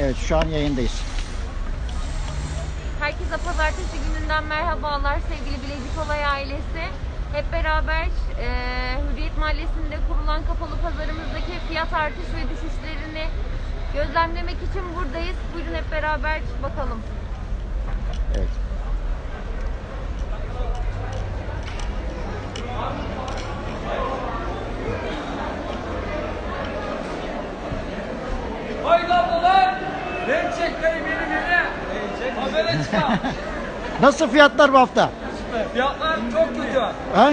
Evet şu an yayındayız. Herkese pazartesi gününden merhabalar sevgili Bilecik Olay ailesi. Hep beraber e, Hürriyet Mahallesi'nde kurulan kapalı pazarımızdaki fiyat artış ve düşüşlerini gözlemlemek için buradayız. Buyurun hep beraber bakalım. Evet. Habere çıkar. Nasıl fiyatlar bu hafta? Fiyatlar çok kötü. Ha?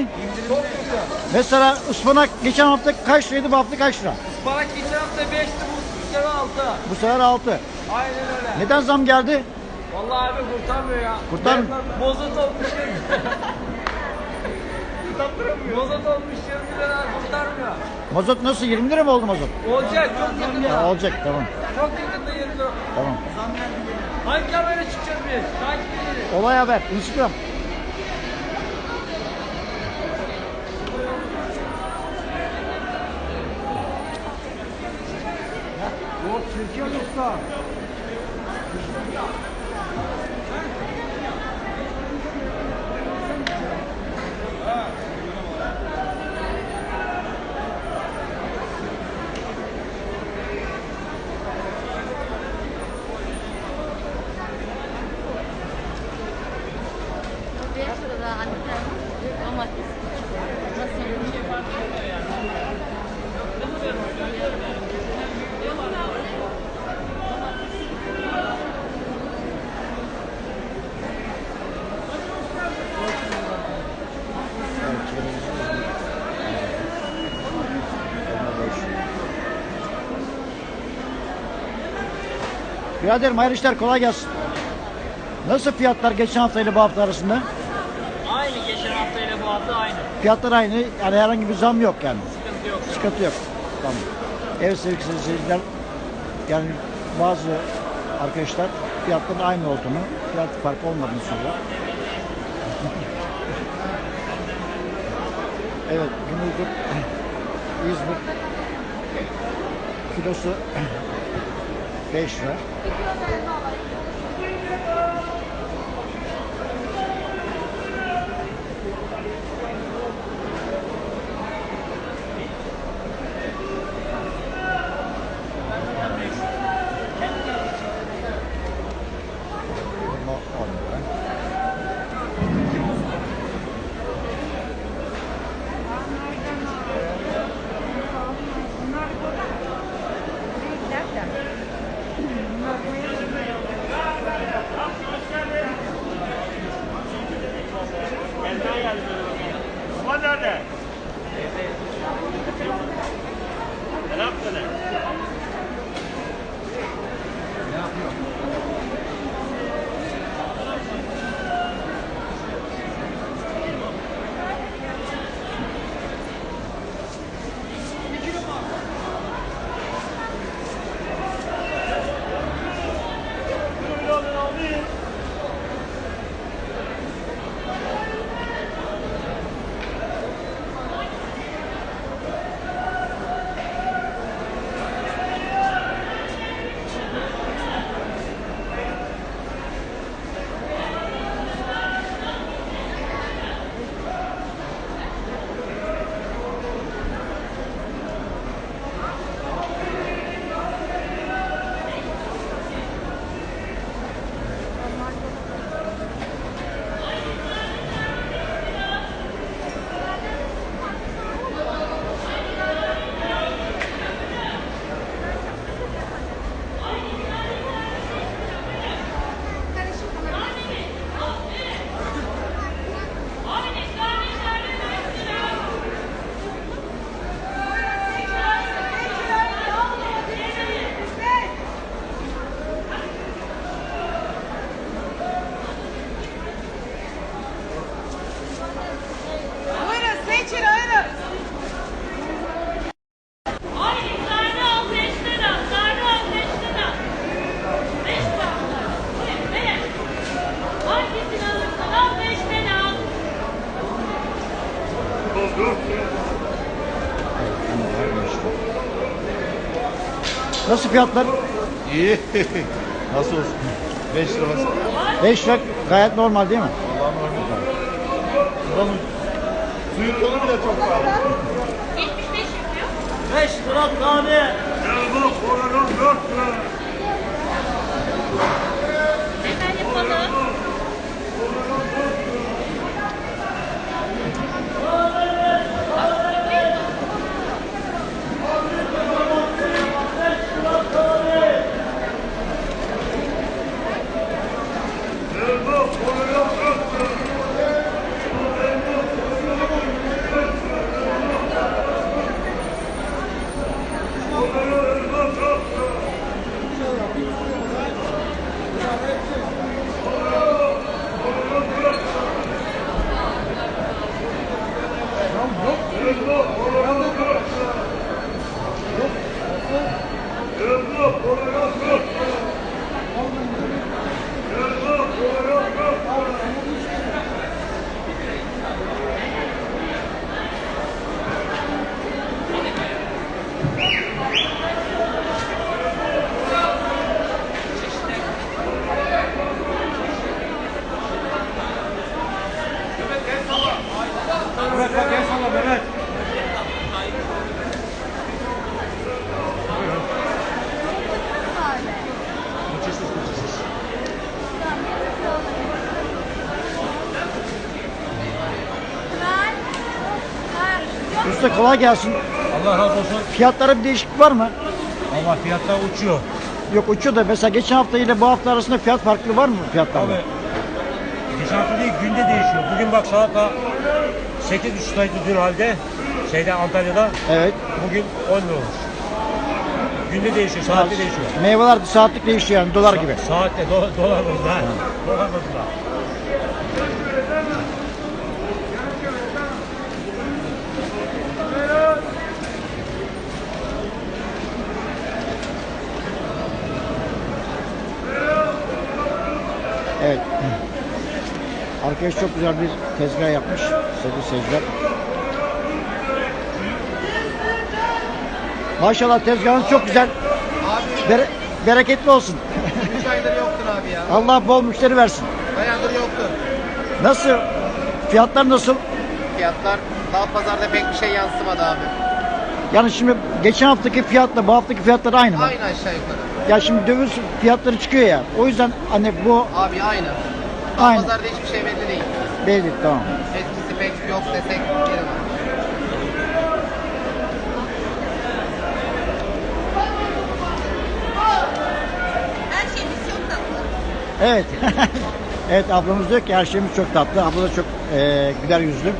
Çok kötü. Mesela ıspanak geçen hafta kaç liraydı bu hafta kaç lira? Barak geçen hafta 5'ti bu sene 6. Bu sefer 6. Aynen öyle. Neden zam geldi? Vallahi abi kurtarmıyor ya. Kurtarmıyor. Bozut olmuş. Bozut olmuş 20 lira kurtarmıyor. Mazot nasıl? 20 lira mı oldu mazot? Olacak çok Ha, yakında. olacak tamam. Çok yakında 20 lira. Tamam. Hangi kamera çıkacağız biz? Takip edelim. Olay haber. Instagram. Yok çekiyor usta. Biraderim hayırlı işler kolay gelsin. Nasıl fiyatlar geçen hafta ile bu hafta arasında? Aynı geçen hafta ile bu hafta aynı. Fiyatlar aynı. Yani herhangi bir zam yok yani. Sıkıntı yok. Sıkıntı yok. Tamam. Evet sevgili seyirciler. Yani bazı arkadaşlar fiyatların aynı olduğunu, fiyat farkı olmadığını söylüyor. evet, Güneydoğu İzmir kilosu 5 lira. Fiyatlar? İyi. Nasıl olsun? 5 lira nasıl? 5 lira gayet normal değil mi? Allah'ım normal. Buranın suyun tonu bile çok pahalı. 75 yapıyor. 5 lira tane. Hemen yapalım. Bırak bak gel sana Mehmet. Usta kolay gelsin. Allah razı olsun. Fiyatlara bir değişiklik var mı? Allah fiyatlar uçuyor. Yok uçuyor da mesela geçen hafta ile bu hafta arasında fiyat farklı var mı fiyatlarda? Abi geçen hafta değil günde değişiyor. Bugün bak salata 8,5 liraydı dün halde. Şeyde Antalya'da. Evet. Bugün 10 lira olmuş. Günde değişiyor, saatte değişiyor. Meyveler saatlik değişiyor yani dolar gibi. Saatte, do dolar bazında. Dolar bazında. Evet. Arkadaş çok güzel bir tezgah yapmış sevgili seyirciler. Maşallah tezgahın çok güzel. Bere- bereketli olsun. 3 aydır yoktur abi ya. Allah bol müşteri versin. Bayağıdır yoktu. Nasıl? Fiyatlar nasıl? Fiyatlar daha pazarda pek bir şey yansımadı abi. Yani şimdi geçen haftaki fiyatla bu haftaki fiyatlar aynı mı? Aynı aşağı yukarı. Ya şimdi döviz fiyatları çıkıyor ya. O yüzden hani bu Abi aynı. Daha Aynı. pazarda hiçbir şey belli değil. belli tamam. Pek yok desek tatlı. Evet. evet ablamız diyor ki her şeyimiz çok tatlı. Abla da çok eee güler yüzlü.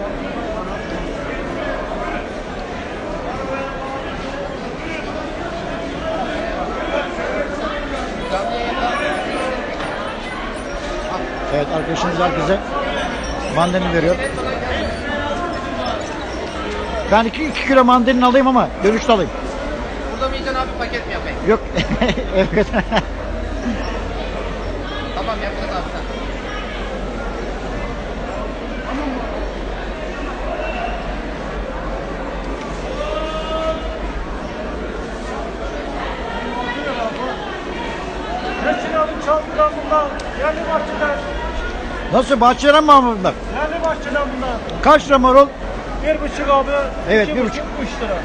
Evet arkadaşımız herkese mandalini veriyor. Ben 2 kilo mandalini alayım ama dönüşte alayım. Burada mı yiyeceksin abi paket mi yapayım? Yok. evet. Tamam yapacağız abi sen. Çaldılar bunlar. Yerli bahçeden. Nasıl bahçeden mi aldın bunlar? Yerli bahçeden bunlar. Kaç lira marul? Bir buçuk abi. Evet, iki bir buçuk. Üç lira.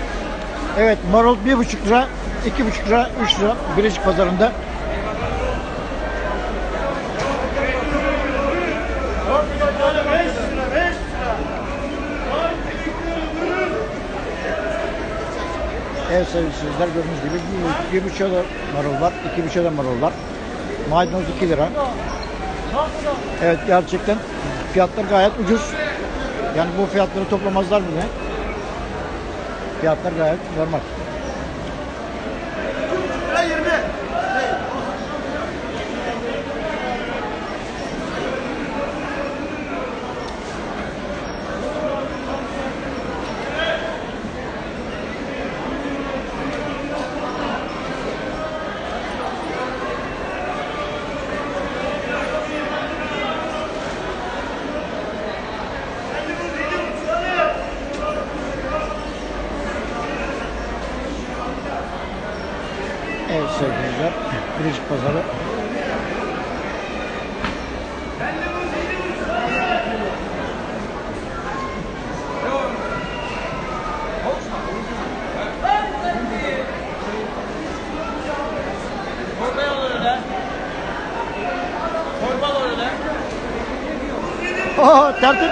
Evet marul bir buçuk lira, iki buçuk lira, üç lira Bilecik pazarında. Evet sevgili seyirciler gördüğünüz gibi bir, bir buçuk da marul var, iki buçuk da marul var. Maydanoz 2 lira. Evet gerçekten fiyatlar gayet ucuz. Yani bu fiyatları toplamazlar bile. Fiyatlar gayet normal. Oo tertip.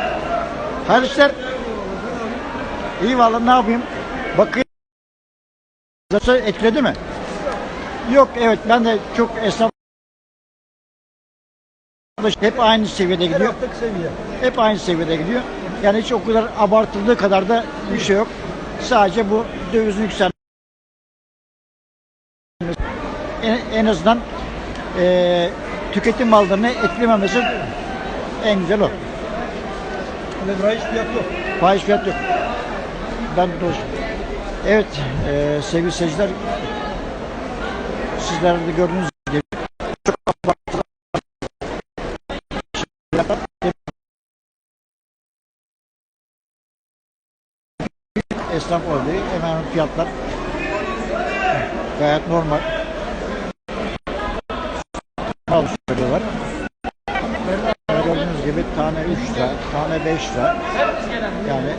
Hayırlı işler. İyi vallahi ne yapayım? Bakayım. Nasıl etkiledi mi? Yok evet ben de çok esnaf hep aynı seviyede gidiyor. Hep aynı seviyede gidiyor. Yani hiç o kadar abartıldığı kadar da bir şey yok. Sadece bu dövizin yükselmesi en, en azından eee, tüketim mallarını etkilememesi en güzel o. Fahiş fiyat yok. Fahiş fiyat yok. Ben de Evet eee sevgili seyirciler sizler de gördüğünüz gibi çok esnaf olduğu hemen fiyatlar gayet normal. Al gibi tane 3 lira, tane 5 lira. Yani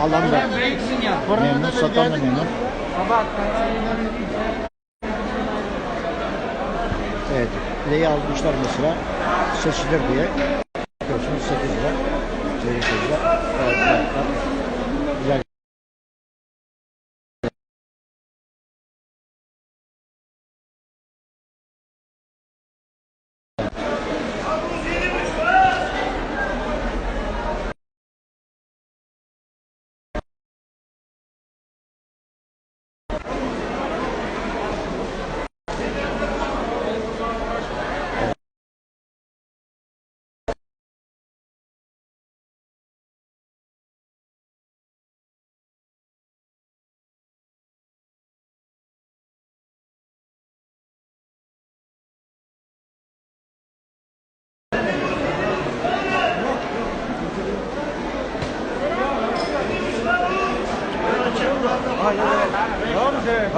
alan da memnun, satan da memnun. Evet, pileyi almışlar mesela seçilir diye. Biliyorsunuz 8 lira. Sevgili seyirciler. Evet, fiyatlar güzel.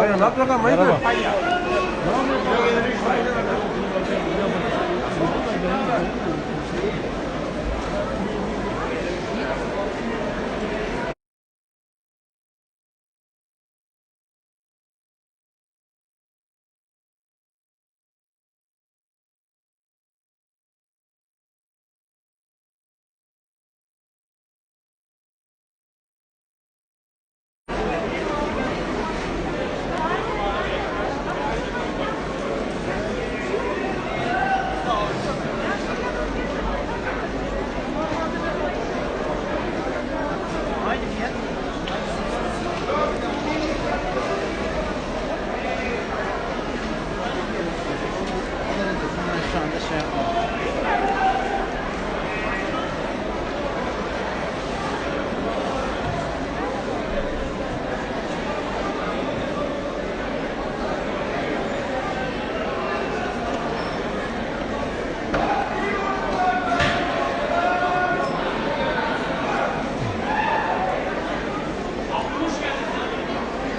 Merhaba. Şu anda şey yapmam.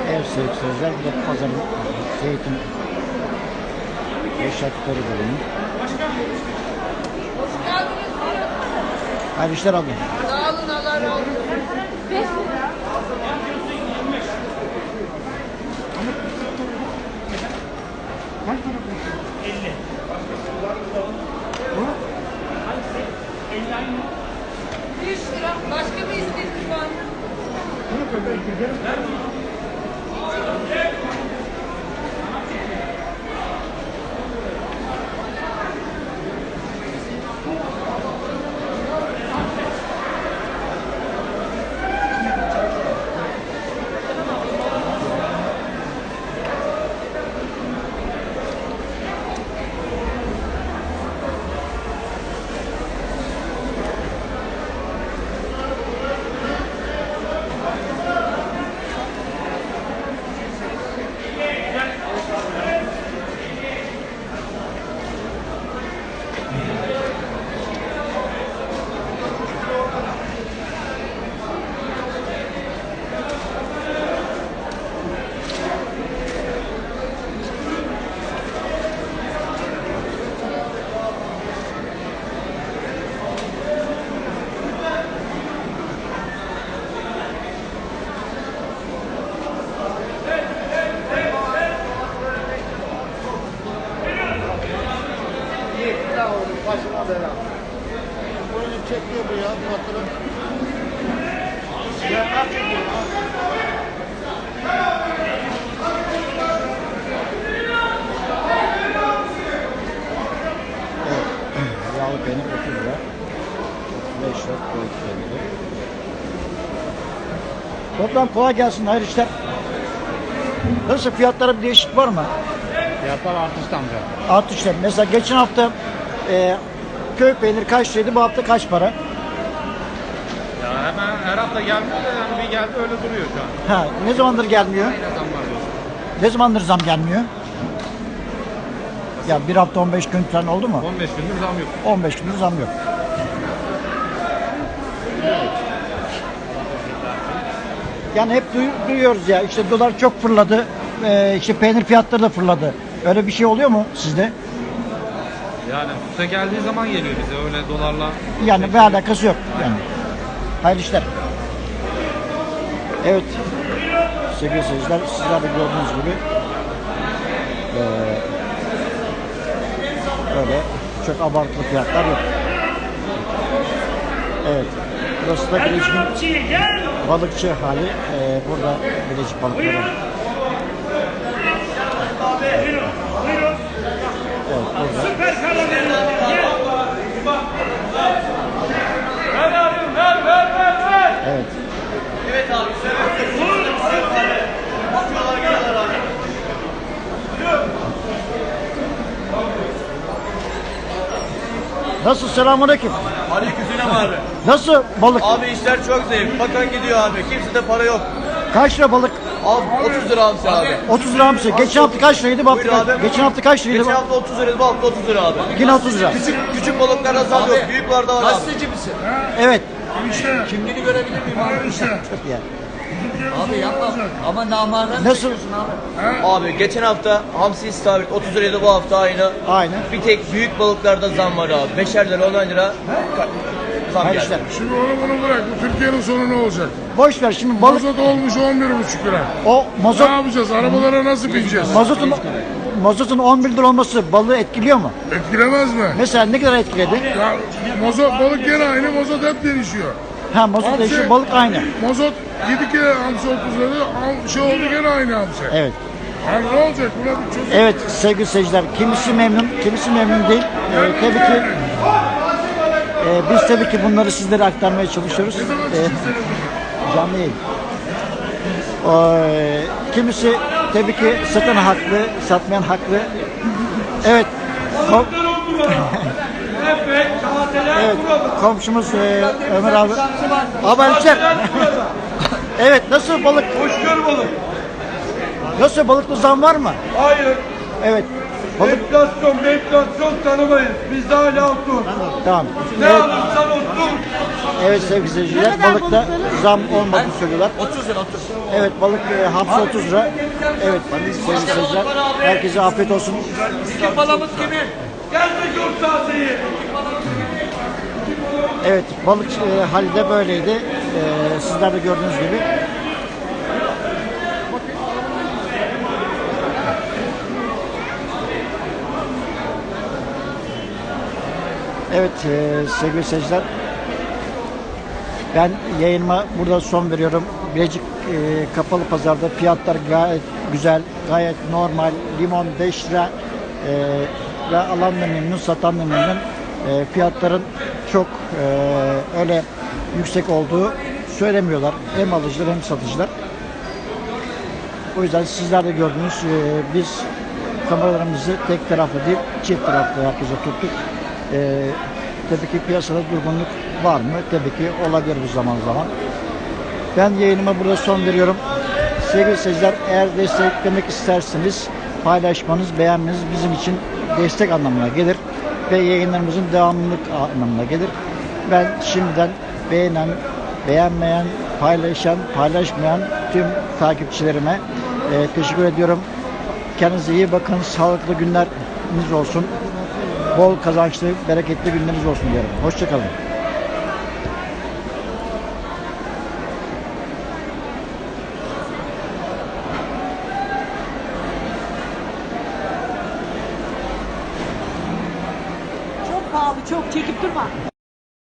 Evet sevgili seyirciler, bu da pazarın zeytin eşyatları bölümü. Hayırlı işler abla. Sağ olun Allah razı olsun. Üç lira. Başka bir isteğiniz var mı? Bela olur. Başına bela. Böyle çekiyor bu ya patron. Siyahlar çekiyor. Yağlı peynir 30 lira. 35 lira koy peyniri. Toplam kolay gelsin hayırlı işler. Nasıl fiyatlara bir değişik var mı? Fiyatlar artış amca. Artışlar. Mesela geçen hafta e, köy peyniri kaç liraydı? Bu hafta kaç para? Ya hemen her hafta gelmiyor da yani bir geldi öyle duruyor şu an. Ha, ne zamandır gelmiyor? Ne zaman var diyorsun? Ne zamandır zam gelmiyor? Ya bir hafta 15 gün falan oldu mu? 15 gündür zam yok. 15 gündür zam yok. Yani hep duy- duyuyoruz ya işte dolar çok fırladı, e, işte peynir fiyatları da fırladı. Öyle bir şey oluyor mu sizde? Yani üste geldiği zaman geliyor bize öyle dolarla. Yani bir alakası yok yani. Hayırlı işler. Evet. Sevgili seyirciler sizler de gördüğünüz gibi eee öyle çok abartılı fiyatlar yok. Evet. Burası da Bilecik'in balıkçı hali. Eee burada Bilecik balıkları. Evet burada. Evet. Nasıl selamünaleyküm. Aleykümselam abi. Nasıl balık? Abi işler çok zayıf. Bakan gidiyor abi. Kimsede para yok. Kaç lira balık? Al 30 lira hamsi abi. 30 lira mısın? Geçen hafta kaç liraydı? Bu hafta Buyur kaç- abi. Geçen hafta kaç liraydı? Geçen hafta 30 liraydı. Bu hafta 30 lira abi. Yine 30 lira. Küçük küçük balıklarda zam yok. Büyüklerde var abi. Gazeteci misin? Evet. Kimliğini görebilir miyim abi? Çok iyi. Abi yapma. Ama namardan Nasıl? abi. Abi geçen hafta hamsi istavrit 30 liraydı. Bu hafta aynı. Aynı. Bir tek büyük balıklarda zam var abi. 5'er lira 10 lira ka- zam geldi. işler. Şimdi onu bunu bırak. Bu Türkiye'nin sonu ne olacak? Boş ver şimdi balık Mazot olmuş 11,5 lira. o mazot Ne yapacağız? Arabalara nasıl bineceğiz? mazotun mazotun 11 lira olması balığı etkiliyor mu? Etkilemez mi? Mesela ne kadar etkiledi? Ya mazot balık gene aynı, mazot hep değişiyor. Ha mazot değişiyor, balık aynı. Mazot 7 kere hamsi 30 lira, şey oldu gene aynı hamsi. Evet. Yani ne olacak? Buna bir çözüm. Evet sevgili seyirciler, kimisi memnun, kimisi memnun değil. Ee, tabii ki e, biz tabii ki bunları sizlere aktarmaya çalışıyoruz. Ee, canlı yayın. Ee, kimisi tabii ki satan haklı, satmayan haklı. Evet. Kom- evet, komşumuz e, Ömer abi. Haberciler. evet, nasıl balık? Hoşgör balık. Nasıl balıkta zam var mı? Hayır. Evet. Enflasyon, enflasyon tanımayız. Bizde hala otur. tamam. Ne Evet, alırsan otur. evet sevgili seyirciler, balıkta zam olmadığını söylüyorlar. 30 lira 30. Evet, balık e, hamsi 30 lira. Evet, sevgili seyirciler, herkese afiyet olsun. İki palamut kimin? Geldik ortağızıyı. Evet, balık e, hali de böyleydi. E, sizler de gördüğünüz gibi. Evet e, sevgili seyirciler. Ben yayınıma burada son veriyorum. Bilecik e, kapalı pazarda fiyatlar gayet güzel, gayet normal. Limon 5 lira e, ve alan da memnun, satan da memnun. E, fiyatların çok e, öyle yüksek olduğu söylemiyorlar. Hem alıcılar hem satıcılar. O yüzden sizler de gördünüz e, biz kameralarımızı tek taraflı değil çift taraflı herkese tuttuk. E, tabii ki piyasada durgunluk var mı? Tabii ki olabilir bu zaman zaman. Ben yayınıma burada son veriyorum. Sevgili seyirciler eğer desteklemek isterseniz paylaşmanız, beğenmeniz bizim için destek anlamına gelir ve yayınlarımızın devamlılık anlamına gelir. Ben şimdiden beğenen, beğenmeyen, paylaşan, paylaşmayan tüm takipçilerime e, teşekkür ediyorum. Kendinize iyi bakın. Sağlıklı günleriniz olsun. Bol kazançlı, bereketli günleriniz olsun diyorum. Hoşçakalın.